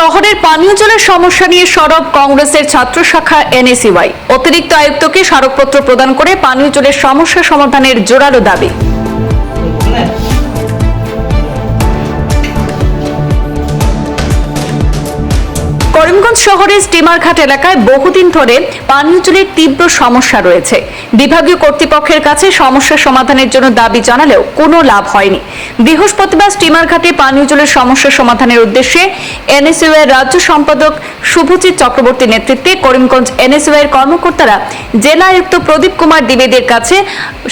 শহরের পানীয় জলের সমস্যা নিয়ে সরব কংগ্রেসের ছাত্র শাখা এনএসইউআই। অতিরিক্ত আয়ুক্তকে স্মারকপত্র প্রদান করে পানীয় জলের সমস্যা সমাধানের জোরালো দাবি। শহরের স্টিমারঘাট এলাকায় বহুদিন ধরে পানীয় জলের তীব্র সমস্যা রয়েছে। বিভাগীয় কর্তৃপক্ষের কাছে সমস্যা সমাধানের জন্য দাবি জানালেও কোনো লাভ হয়নি। বৃহস্পতিবার স্টিমারঘাটে পানীয় জলের সমস্যা সমাধানের উদ্দেশ্যে এনএসইউ এর রাজ্য সম্পাদক শুভজিৎ চক্রবর্তীর নেতৃত্বে করিমগঞ্জ এনএসইউ এর কর্মকর্তারা জেলা আয়ুক্ত প্রদীপ কুমার দ্বিবেদীর কাছে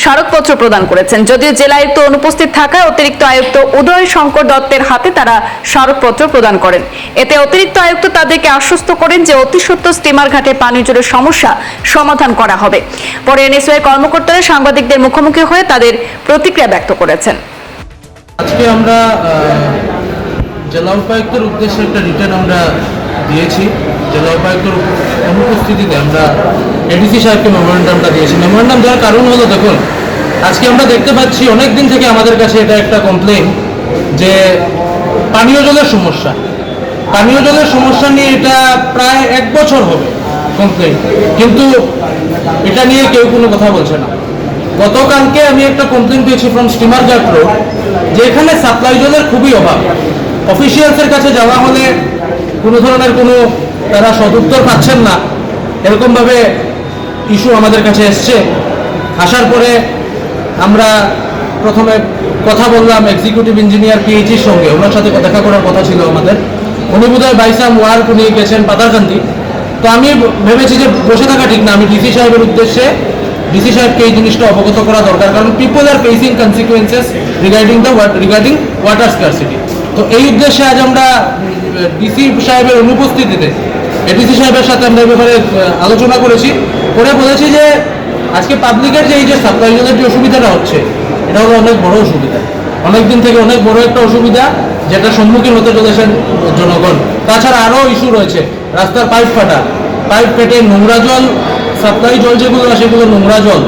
স্মারকপত্র প্রদান করেছেন। যদিও জেলা আয়ুক্ত অনুপস্থিত থাকায় অতিরিক্ত আয়ুক্ত উদয় শঙ্কর দত্তের হাতে তারা স্মারকপত্র প্রদান করেন। এতে অতিরিক্ত আয়ুক্ত তাদেরকে আশ্বস্ত করেন যে অতি সত্ত্বর স্টিমার ঘাটে পানীয় জলের সমস্যা সমাধান করা হবে। পরে এনএসও এর কর্মকর্তারা সাংবাদিকদের মুখোমুখি হয়ে তাদের প্রতিক্রিয়া ব্যক্ত করেছেন। আজকে আমরা জেলা উপায়ুক্তের উদ্দেশ্যে একটা রিটার্ন আমরা দিয়েছি। জেলা উপায়ুক্তের অনুপস্থিতিতে আমরা এডিসি সাহেবকে মেমোরেন্ডামটা দিয়েছি। মেমোরেন্ডাম দেওয়ার কারণ হলো, দেখুন, আজকে আমরা দেখতে পাচ্ছি অনেক দিন থেকে আমাদের কাছে এটা একটা কমপ্লেন যে পানীয় জলের সমস্যা। পানীয় জলের সমস্যা নিয়ে এটা প্রায় এক বছর হবে কমপ্লেন কিন্তু এটা নিয়ে কেউ কোনো কথা বলছে না। গতকালকে আমি একটা কমপ্লেন পেয়েছি ফ্রম স্টিমার রোড যে এখানে সাপ্লাই জলের খুবই অভাব। অফিসিয়ালসের কাছে যাওয়া হলে কোনো ধরনের কোনো তারা সদুত্তর পাচ্ছেন না। এরকমভাবে ইস্যু আমাদের কাছে এসছে। আসার পরে আমরা প্রথমে কথা বললাম এক্সিকিউটিভ ইঞ্জিনিয়ার পিএইচির সঙ্গে। ওনার সাথে দেখা করার কথা ছিল আমাদের। উনি বোধহয় বাইসাম ওয়ার্ক উনি গেছেন পাতারকান্দি তো আমি ভেবেছি যে বসে থাকা ঠিক না। আমি ডিসি সাহেবের উদ্দেশ্যে ডিসি সাহেবকে এই জিনিসটা অবগত করা দরকার। কারণ people are facing consequences regarding the regarding water scarcity তো এই উদ্দেশ্যে আজ আমরা ডিসি সাহেবের অনুপস্থিতিতে এডিসি সাহেবের সাথে আমরা এই ব্যাপারে আলোচনা করেছি। করে বলেছি যে, আজকে পাবলিকের যে এই যে সাপ্লাই যে অসুবিধাটা হচ্ছে, এটা হলো অনেক বড় অসুবিধা। অনেক দিন থেকে অনেক বড় একটা অসুবিধা যেটা সম্মুখীন হতে চলেছেন জনগণ। তাছাড়া আরও ইস্যু রয়েছে, রাস্তার পাইপ ফাটা। পাইপ ফেটে নোংরা জল, সাপ্লাই জল যেগুলো সেগুলো নোংরা জল।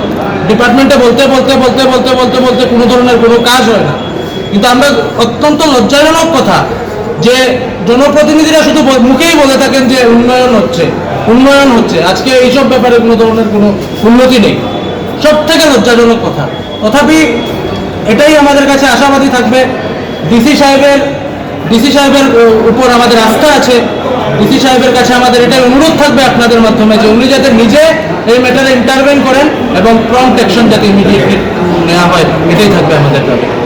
ডিপার্টমেন্টে বলতে বলতে বলতে বলতে বলতে বলতে কোনো ধরনের কোনো কাজ হয় না। কিন্তু আমরা অত্যন্ত লজ্জাজনক কথা যে জনপ্রতিনিধিরা শুধু মুখেই বলে থাকেন যে উন্নয়ন হচ্ছে উন্নয়ন হচ্ছে। আজকে এইসব ব্যাপারে কোনো ধরনের কোনো উন্নতি নেই। সব থেকে লজ্জাজনক কথা। তথাপি এটাই আমাদের কাছে আশাবাদী থাকবে। ডিসি সাহেবের ডিসি সাহেবের উপর আমাদের আস্থা আছে। ডিসি সাহেবের কাছে আমাদের এটাই অনুরোধ থাকবে আপনাদের মাধ্যমে যে উনি যাতে নিজে এই ম্যাটারে ইন্টারভেন করেন এবং প্রম্পট অ্যাকশন যাতে ইমিডিয়েটলি নেওয়া হয়, এটাই থাকবে আমাদের দাবি।